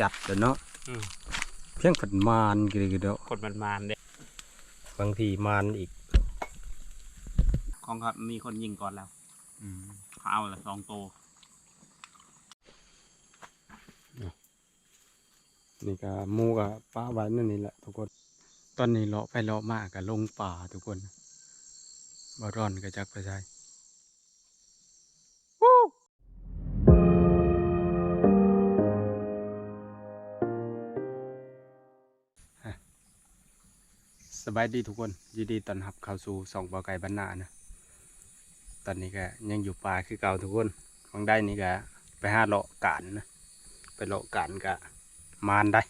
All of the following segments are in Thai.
จัดแล้วเนาะอืมเพียงผัดมานกี่กี่เด้อคนมันมานเด้บางทีมานอีก ของครับมีคนยิงก่อนแล้วเขาเอาละสองโตวนี่ก็หมูกับป้าไว้นั่นนี่แหละทุกคน ตอนนี้เลาะไปเลาะมากับลงป่าทุกคนบารอนก็จักไปใช่ บายดีทุกคนยินดีต้อนรับเข้าสู่สองบ่อไก่บ้านนานะ ตอนนี้ก็ยังอยู่ป่าคือเก่าทุกคนบางได้นี่ก็ไปหาเลาะกานนะไปเลาะกานก็มานได้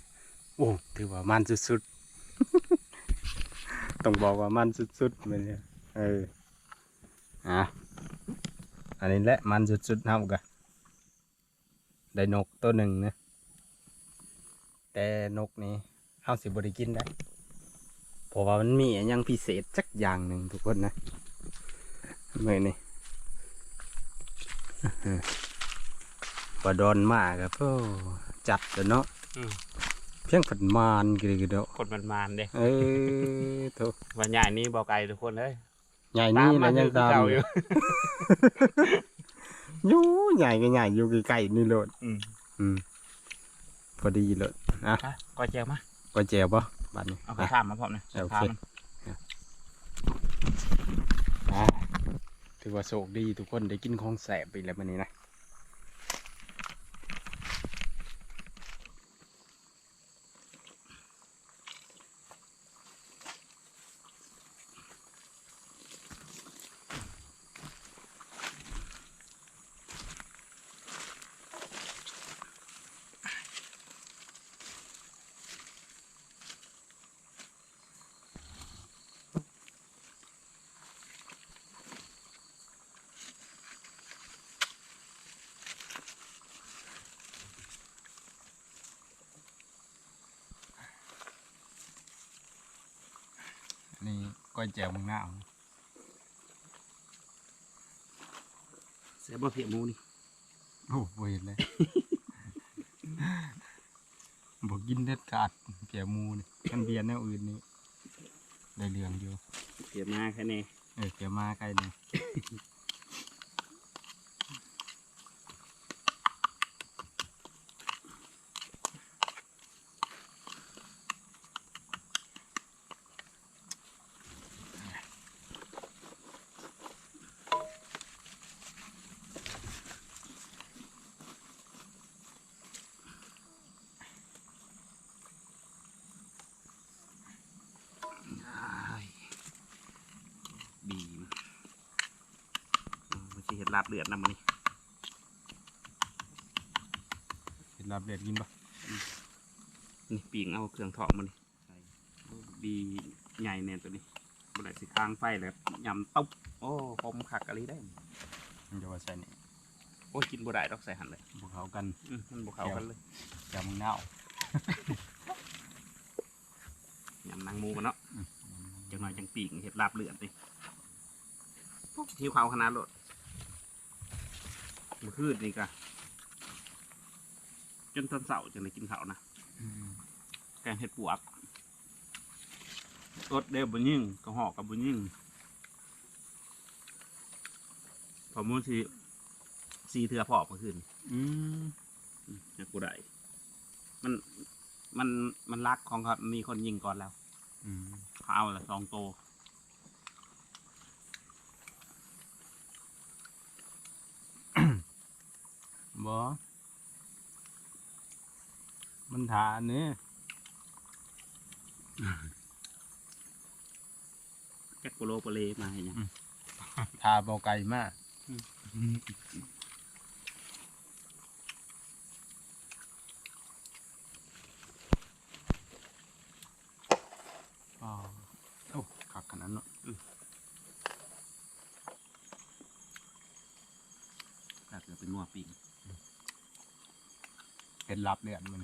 โอ้ถือว่ามันสุดๆ ต้องบอกว่ามันสุดๆมันเนี่ยเอออะอันนี้แหละมันสุดๆเท่ากันได้นกตัวหนึ่งนะแต่นกนี้เฮาสิบริกินได้ เพราะว่ามันมีอหยังพิเศษจักอย่างหนึ่งทุกคนนะเมื่อนี่ปลาดอนมากครับโอ้จัดเลยเนาะอืมเพียงผัดมานกี่กี่เด้อคนมันมานเด้เออโถวันใหญ่นี้บอกไกลทุกคนเลยใหญ่นี่แล้วยังตามเก่าออยู่ยู่อยู่ใหญ่ก็ใหญ่อยู่ใกล้ๆนี่โลดอืมอืมพอดีเลยนะอะก็เจียวมา ก็แจวปะบัดนี้เอากระชามมาพร้อมนะอะโอเคชามมันอะถือว่าโชคดีทุกคนได้กินของแสบไปแล้ววันนี้นะ นี่ก็แจวมึงหน้าเอาเสียบ่เพียหมูนี่โอ้โหเห็นเลยบอกกินเด็ดขาดเปียหมูนี่กันเบียร์แนวอื่นนี่ได้เรื่องอยู่เพียมาแค่นี้เออเปียมาไกลนี่ บีมมัน สิเห็ดลาบเลือดนำมันนี่เห็นลาบเลือดกินปะนี่ปีงเอาเครื่องทองมันนี่ใส่บีใหญ่แน่ตัวนี้บ่ได้สิค้างไฟแล้วยำตุ๊บโอ้คมคักอะไรได้มันจะว่าใส่นี่โอ้ยกินบ่ได้ดอกใส่หันเลยพวกเขากันอืมมันบ่เข้ากันเลยแจวมึงหน้าเอายำนางหมูมันเนาะจังหน่อยจังปีกเห็ดลาบเลือดดิหิวข้าวขนาดรถเมื่อคืนนี่กะจนตอนเสาร์จังเลยกินข้าวนะอืมแกงเห็ดปวกรสเดียวบุญยิ่งกระหอกกับบุญยิ่งพอมูสีสีเถื่อพอเมื่อคืนอืมอืมอยากกูได้มันมันมันรักของครับมีคนยิงก่อนแล้วอืมเขาเอาละสองโต บอมันถาเนื้อแก๊กโปโลโปเลมาอย่างเงี้ยทาเบาไก่มากอืมอ๋อโอ้ขักขนาดนั้นเนาะก็เกิดเป็นนัวปีก เห็นลับเลือดมัน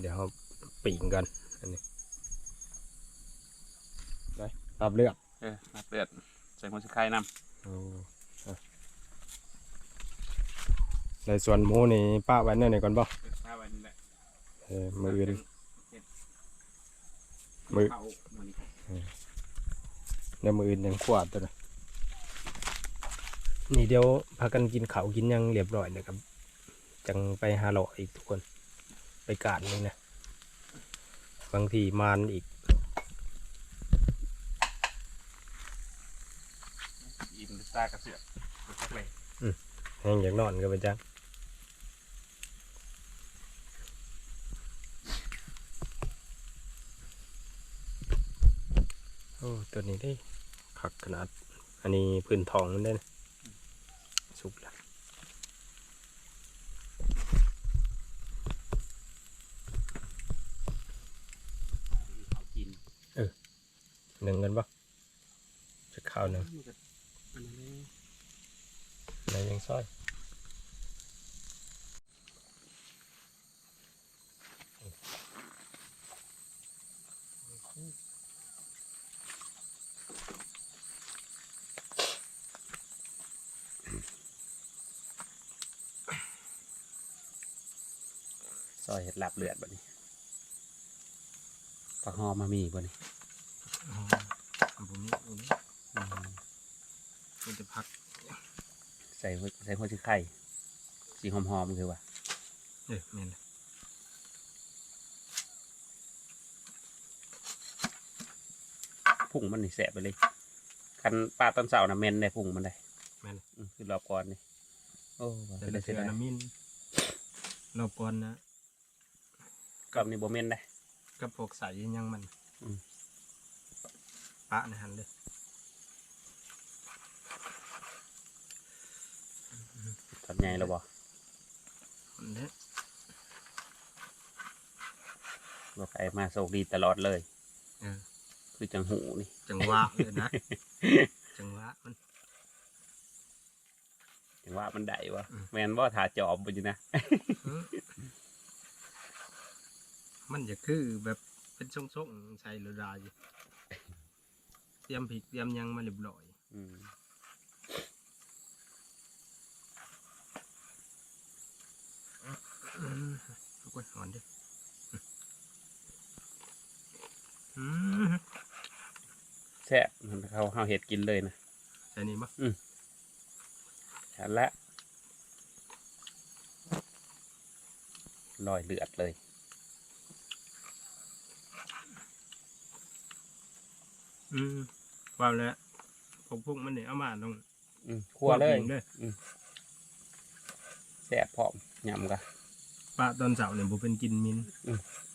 เดี๋ยวเราปีกก่อนอันนี้ไปรับเลือกเออนับเลือดใส่หัวชิไข่นโอ้อะในส่วนหมูนี่ป้าไว้ในไหนก่อนบ่ำข้าวไว้นี่แหละ เออมืออื่นเฮ็ดมือข้าวมื้อนี้ในมืออื่นยังขวาดตัวนะนี่เดี๋ยวพากันกินข้าวกินหยังเรียบร้อยเลยครับ จังไปหาเลาะอีกทุกคน ไปกาดนี่นะบางทีมานอีกอิ่มตากระเสือกไปสักเลยแห้งอยากนอนก็ไปจัง อ้ตัวนี้ได้ขักขนาด อันนี้พื้นทองมันได้นะสุกแล้วเอากินหนึ่งกันปะจะข้าวหนึ่งอันนี้ในยังซอย ซอยเห็ดลาบเลือดบ่นี้ผักหอมมามีบ่นี้ผมนี่ผมนี่อืมมันจะพัก ใส่หัวใส่หัวชิไข่สีหอมๆคือว่าเออเมนพุ่งมันนี่แสบไปเลยคันปลาตอนเสาร์นะเมนได้พุ่งมันได้แมนอืมคือรอบก่อนนี่โอ้ว่าแต่เป็นละได้เสืเสียอดายน้ำมินรอบก่อนนะ กรอบนี่บ่เมนได้กับพวกใสยังมันอืมปะในหันเลยตอนใหญ่แล้วบ่อันนี้บ่ใครมาโชคดีตลอดเลยเออคือจังหูนี่ จังหวะเลยนะ จังหวะมัน จังว่ามันได้วะอืมแมนบ่ถาจอบบ่อยู่นะเออ มันจะคือแบบเป็นช่องๆใส่เรือดาอยู่เตรียมผิดเตรียมหยังมาเรียบร้อยอืมอืมเอากล้วยหอนดิอืมแซ่บมันเขาเฮาเฮ็ดกินเลยนะใส่นี่ปะฉันละลอยเลือดเลย อืมว่าแล้วพวกพวกมันเนี่ยเอามาตรงอืมคั่วเลยงเลยแซ่บพร้อมยำกะปลาตอนเสาร์เนี่ยผมเป็นกินมิน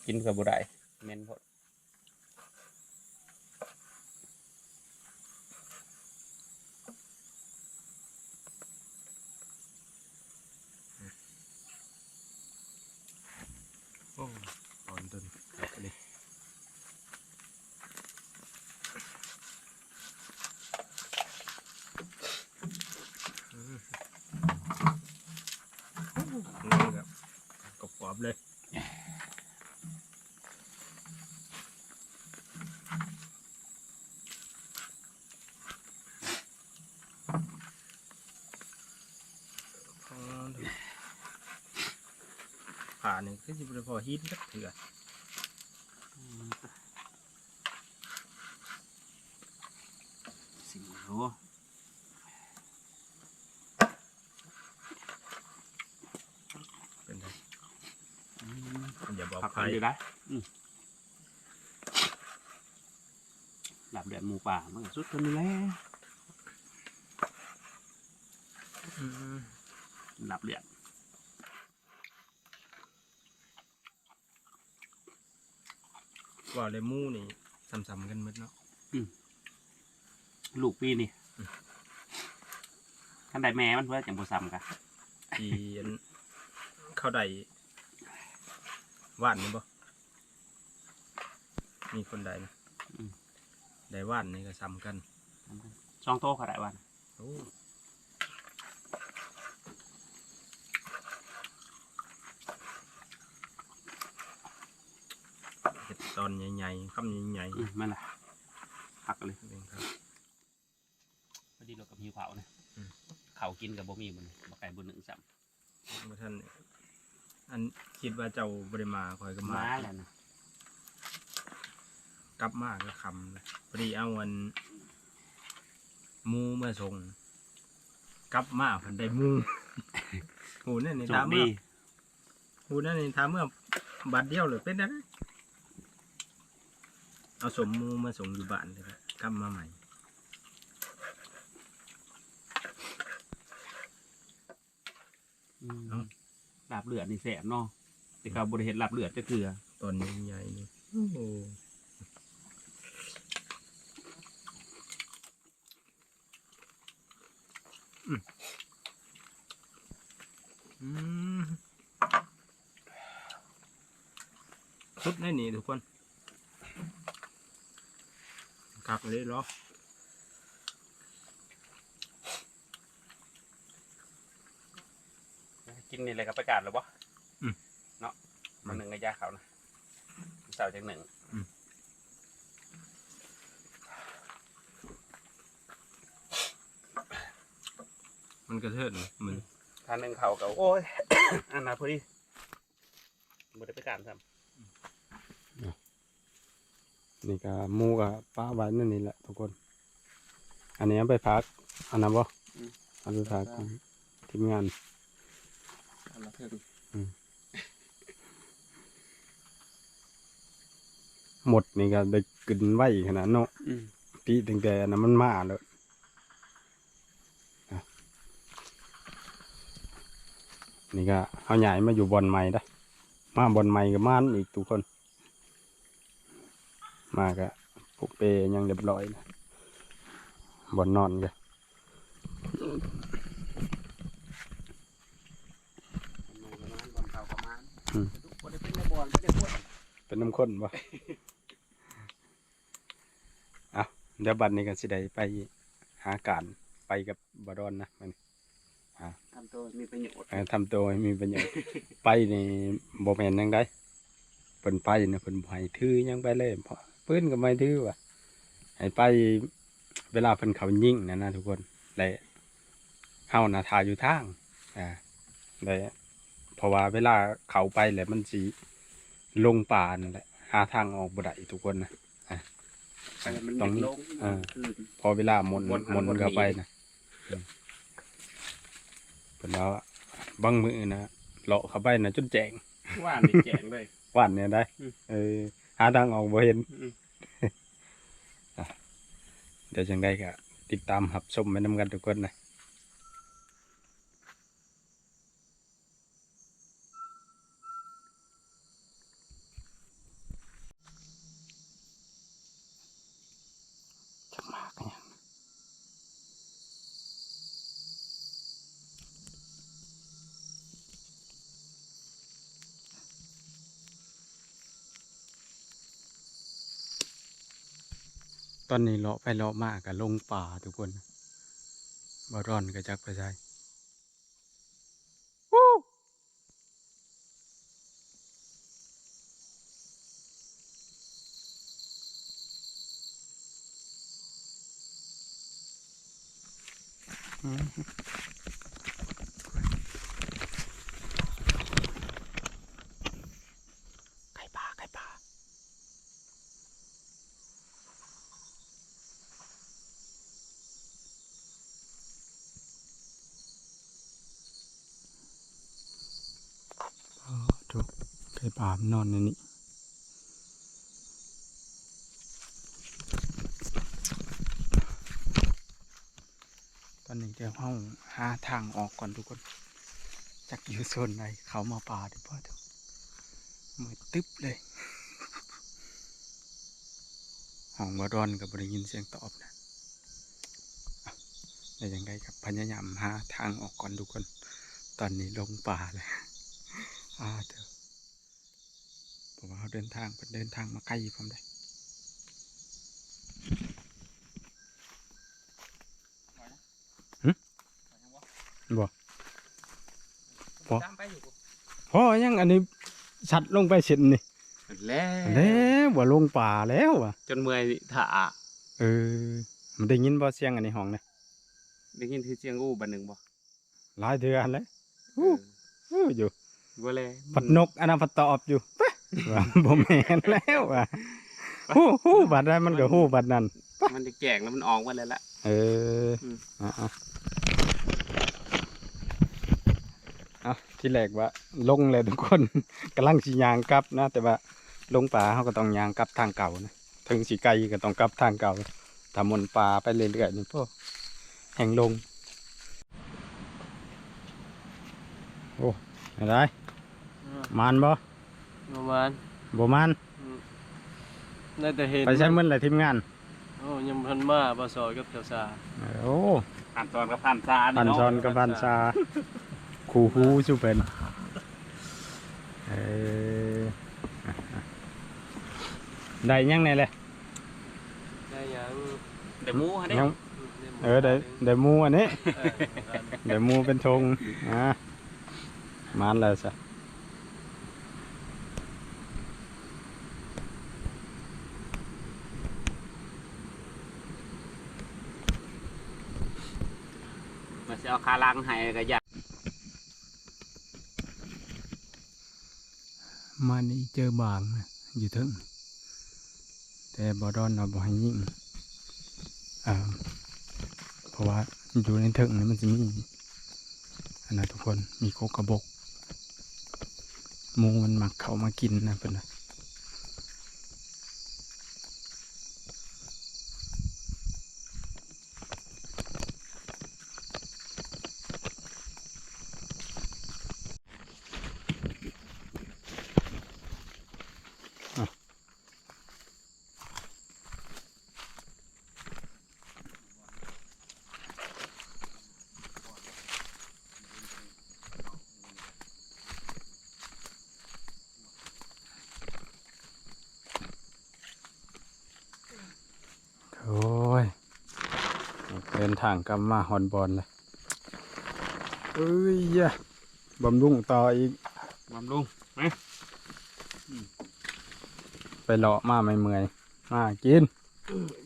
กินกับบ่ได้แม่นพด โอ้ตอนต้นครับอันนี้อืมนี่ครับกรอบๆเลย อ๋อดูผ่า นี่คือจะเป็นพอฮิตสักเถื่อสิโหเป็นไงอย่าบอกผักใครกันอยู่ได้อืมหลับเดือดหมูป่ามันก็สุดคนนี้แหละอืมหลับเลือด ว่าเลยหมู่นี่ซ้ำๆกันหมดเนาะลูกปีนี่อืมท่านใดแม่มันเพื่อจังบ่ซ้ำกันที่อันเข้าได้ว่านนี่บ่มีคนใดนะได้ว่านนี่ก็ซ้ำกันช่องโตเขาได้วันโอ้ ตอนใหญ่ๆคำใหญ่อืมมันล่ะหักเลยๆนี่ครับ พอดีเรากับหิวเขาวนะอืม เขาวกินกับบ่มีมันบ่ไก่บุญหนึ่งซ้บ่ท่านอันคิดว่าเจ้าบริมาคอยก็ำมามาแล้วนะกลับมาก็คำเลยพอดีเอาวันหมูมาส่งกลับมาเพันได้หมู หูนั่นนี่โชถาคมดีเมื่อหูนั่นนี่ถามเมื่อบัตรเดียวเลยเป็นได้ไหม เอาสมหมูมาส่งอยู่บ้านเลยครับกลับมาใหม่อืมเอ้าลาบเลือดนี่แสบเนาะแต่เขาบริเห็นลาบเลือดจะเกลือ ตอนใหญ่ๆนี่โอ้โหอืมอืมสุดแน่นี่ทุกคน กักเลยเหรอกินนี่เลยกับประกาศหรือปะเนาะมันหนึ่งกระยาเขานะเสาร์จากหนึ่งมันกระเทิดเลยมัน ทานหนึ่งเขาก็โอ้ย อันนั้นพอดีบ่ได้ประกาศซ้ นี่ก็หมูกับป้าไว้นั่นนี่แหละทุกคน อันนี้เอาไปพักอันนั้นบ่เอาไปพักของทีมงานำอันละเพิ่มหมดนี่ก็ได้กินไว้ขนาดเนาะอืมปีตั้งแต่อันนั้นมันมาเลยอะนี่ก็เอาใหญ่มาอยู่บอนใหม่ได้มาบอนใหม่กับมานอีกทุกคน มาก็ผูกเปยังเรียบร้อยนะบอนนอนกันประมาณบอลเขาประมาณบ่ได้เป็นในบอลไม่ได้พูดเป็นน้ำข้นบ่เอาเดี๋ยวบัดนี้กันสิได้ไปหาการไปกับบดอนนะมันทำตัวมีประโยชน์เอ่อทำตัวให้มีประโยชน์ ไปนี่บ่แม่นจังได้เพิ่นไปนะเพิ่นบ่ให้ถือหยังไปเลยเพราะ เพิ่นก็ไม่ถือว่าให้ไปเวลาเพิ่นเขายิงนั่นนะทุกคนและเฮาน่ะทาอยู่ทางอ่าและเพราะว่าเวลาเขาไปแล้วมันสิลงป่านั่นแหละหาทางออกบ่ได้ทุกคนนะอะแต่มันตรงเด็กนี้ลงอ่าคืนพอเวลาหมนวนหมนวนเข้าไปหนีนะอืมเป็นแล้วอะบางมือนะเลาะเข้าไปนะจนแจงว่านี่แจงเลยหวานเนี่ยได้อืมเออหาทางออกบ่เห็นอืม เดี๋ยวจังได้ก็ติดตามหับชมไปนำกันทุกคนนะจักมากเนี่ย ตอนนี้เลาะไปเลาะมากกับลงป่าทุกคนบร้อนก็จักไปใช่อืมไก่ป่าไก่ป่า อ๋อถูกไก่ป่ามนอนในนี้ตอนนี้เดี๋ยวห้องหาทางออกก่อนทุกคนจักอยู่โซนไหนเขามาป่าดีป่ะทุกมือตึ๊บเลยห้องบดอนกับบริยินเสียงตอบนะอ่ยังไงกับพยายามหาทางออกก่อนทุกคน ตอนนี้ลงป่าเลยอ่าเถอะ ผมว่าเขาเดินทางเป็นเดินทางมาใกล้ผมเลยหึบ่บ่ตามไปอยู่พอยังอันนี้ชัดลงไปเสร็จนี่แล้วแล้วบ่ลงป่าแล้วอะ จนเมื่อยถ่าเออ มันได้ยินบ่เสียงอันในห้องนะได้ยินที่เสียงอู้บันหนึ่งบ่หลายเดือนแล้วเออู้ออู้อยู่บ่เลยพัดนกอันนั้นพัดตอบอยู่ปะ ว่าบ่แม่นแล้วอะฮู้ฮู้บัดนั้นมันก็ฮู้บัดนั้น มันจะแกงแล้วมันออกมาเลยละเอออืมอะอะอะที่แรกว่า ลงเลยทุกคนกำลังสิยางกลับนะ แต่ว่าลงป่าเขาก็ต้องยางกลับทางเก่านะถึงสิไกลก็ต้องกลับทางเก่าถ้ามนป่าไปเรื่อยๆนี่พวกแห่งลง โอ้อะไรมานบ่ ประมาณบ่มานน่าจะเห็นไปใช้มือหลายทีมงานโอ้ยังพันมาบาซอยกับเจ้าสาโอ้ผ่านตอนกับผ่านซาพันเาะซอนกับพันซาคูฮูชูเป็นเออได้ยังไงเลยได้หยังเดี๋ยวหมูฮะเด้ยังเออได้ได้หมูอันนี้เออกันได้หมูเป็นธงอะมานแล้วซะมาสิ เอาคาลังให้ก็อยากมานี่เจอบางอยู่ถึงแต่บอดอนเราบอให้ยิ่งเพราะว่าอยู่ในถึงนี่มันจะมีอันะทุกคนมีโคกระบกมูมันมักเข้ามากินนะเป็นนะ โอ้ยเดิน ทางกลับมาฮอนบอลเลยเอ้ยยะบำรุงต่ออีกบำรุงไปเลาะมาไม่เมื่อยมากิน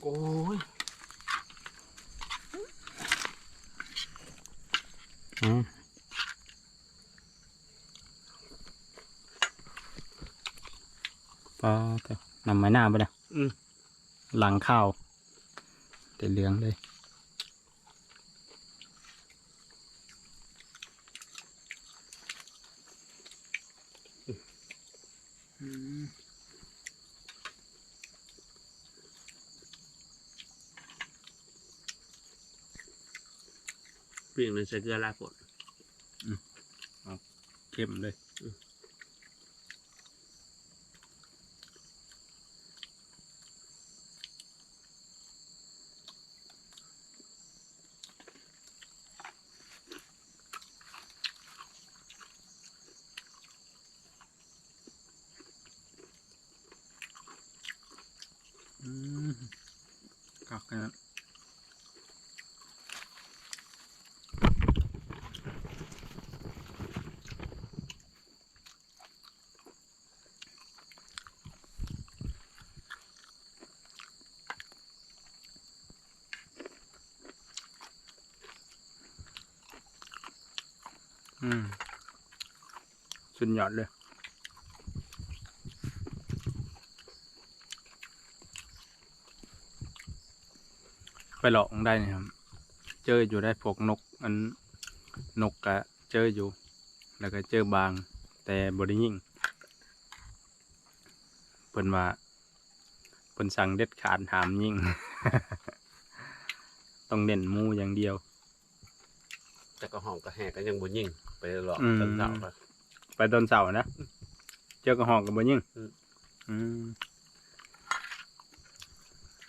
โอ้ยอืมปลาแต่นำไม้หน้าไปนะอืมหลังข้าวแต่เหลืองเลย เปลี่ยนเป็นใส่เกลือลาปดเข้มเลยอืมกักนะ อืม สุดยอดเลย ไปหลอกได้นะครับ เจออยู่ได้พวกนกอันนกกะเจออยู่ แล้วก็เจอบาง แต่บริยิ่งเพิ่นว่าเพิ่นสั่งเด็ดขาดหามยิ่ง ต้องเน้นมูอย่างเดียว ก็ห้องก็แหกก็ยังบ่ยิ่งไปหลอกอืมต้นเสาก็ไปตอนเสาร์นะเจอกระหองกับบยิ่งอืมอืม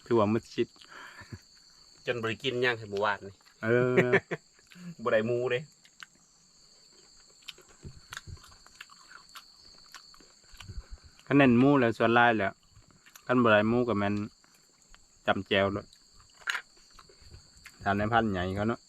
คือว่ามุดชิด จนบริกินย่างให้หมู่วานนี่เออบ่ได้หมูเด้คันเน้นหมูแล้วส่วนลายแหล้วคันบ่ได้หมูกับแมันจำแจวเลยทานในพันธุ์ใหญ่เขาเนาะ